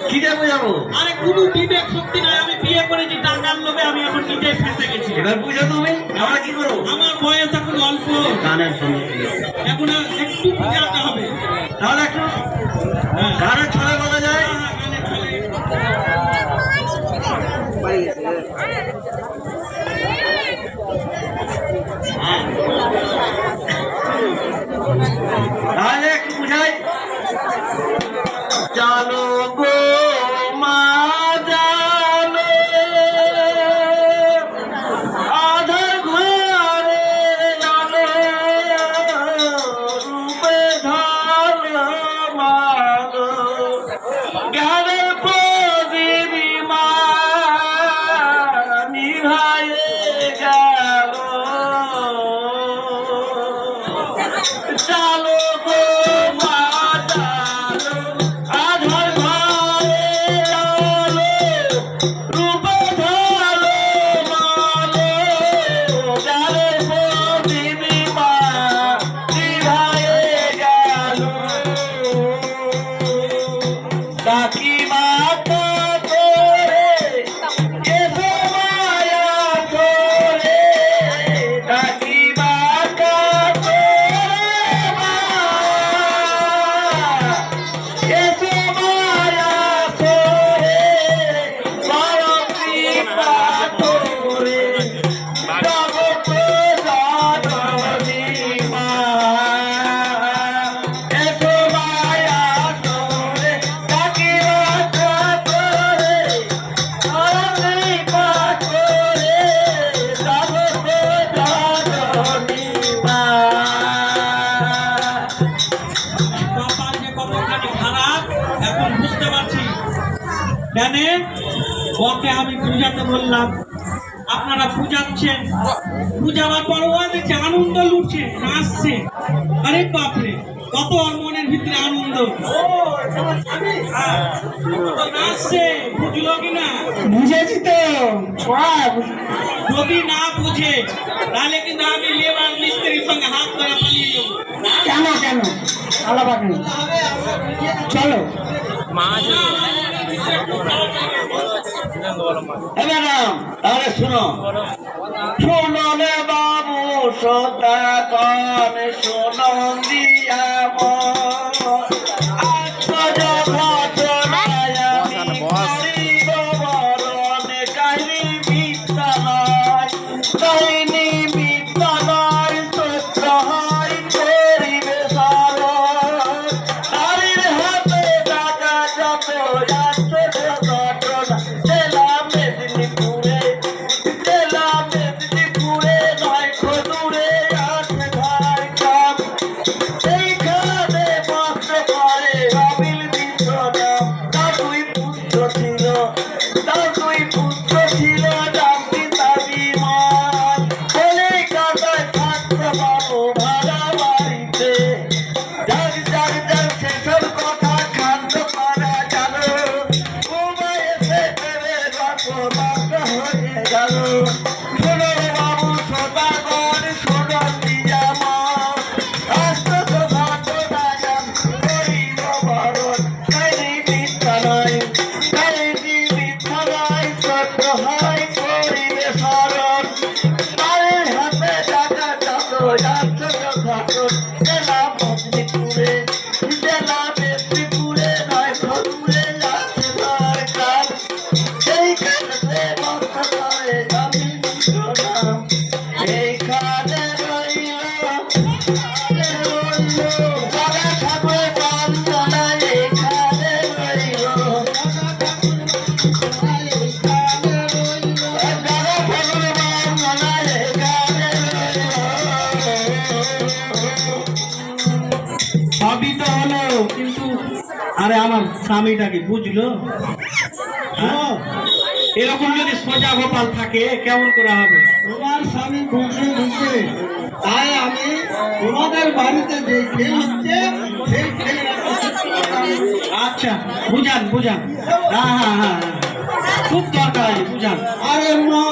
কি আরে কোনো বিবেক শক্তি নাই আমি বিয়ে করেছি টাকার লোভে আমি এখন নিজে ফেসে গেছি। এবার বুঝো তুমি আমরা কি করব? আমার বয়স এখন অল্প। গানের সঙ্গে। এখন একটু বুঝাতে হবে। তাহলে একটু হ্যাঁ। গানের কেন ওকে আমি পূজাতে বললাম আপনারা পূজাচ্ছেন। পূজাবার পর ও দেখছে আনন্দ লুটছে নাচছে আরে বাপরে কত মনের ভিতরে আনন্দ। নাচছে বুঝলো কিনা বুঝেছি তো যদি না বুঝে তাহলে কিন্তু আমি লেবার মিস্ত্রির সঙ্গে হাত ধরে পালিয়ে যাব। কেন কেন? আলাদা চলো। তাহলে শুনো শুনো বাবু সদা কন শুনো দিয়া Good luck, আরে আমার স্বামীটাকে বুঝলো? হ্যাঁ? এরকম যদি সোজা গোপাল থাকে কেমন করে হবে? তোমার স্বামী বুঝে বুঝে। তাই আমি তোমাদের বাড়িতে যে খেল হচ্ছে সেই খেলের একটা চিত্র আচ্ছা বুঝান বুঝান। হ্যাঁ হ্যাঁ হ্যাঁ হ্যাঁ। খুব দরকার আছে বুঝান। আরে মা!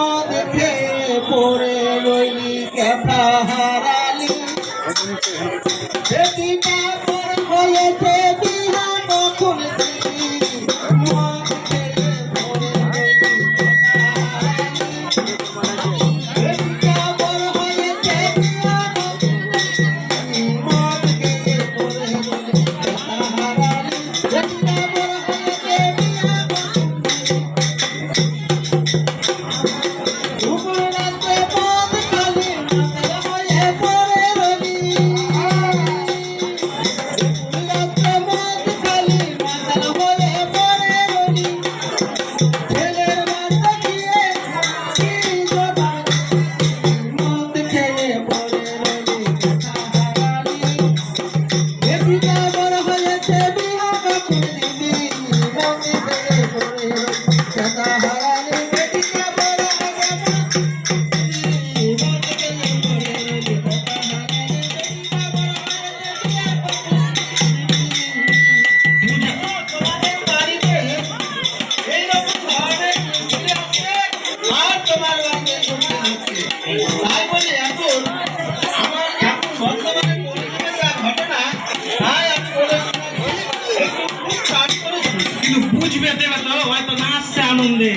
বুঝবে দেবে তো? হয়তো নাচছে আনন্দে।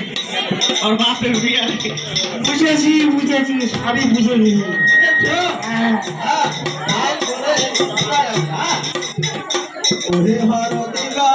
আর বাপের বিয়ে বুঝেছি বুঝেছি সবই বুঝে নিলি? হ্যাঁ হ্যাঁ, হ্যাঁ? ওরে হর। দিগা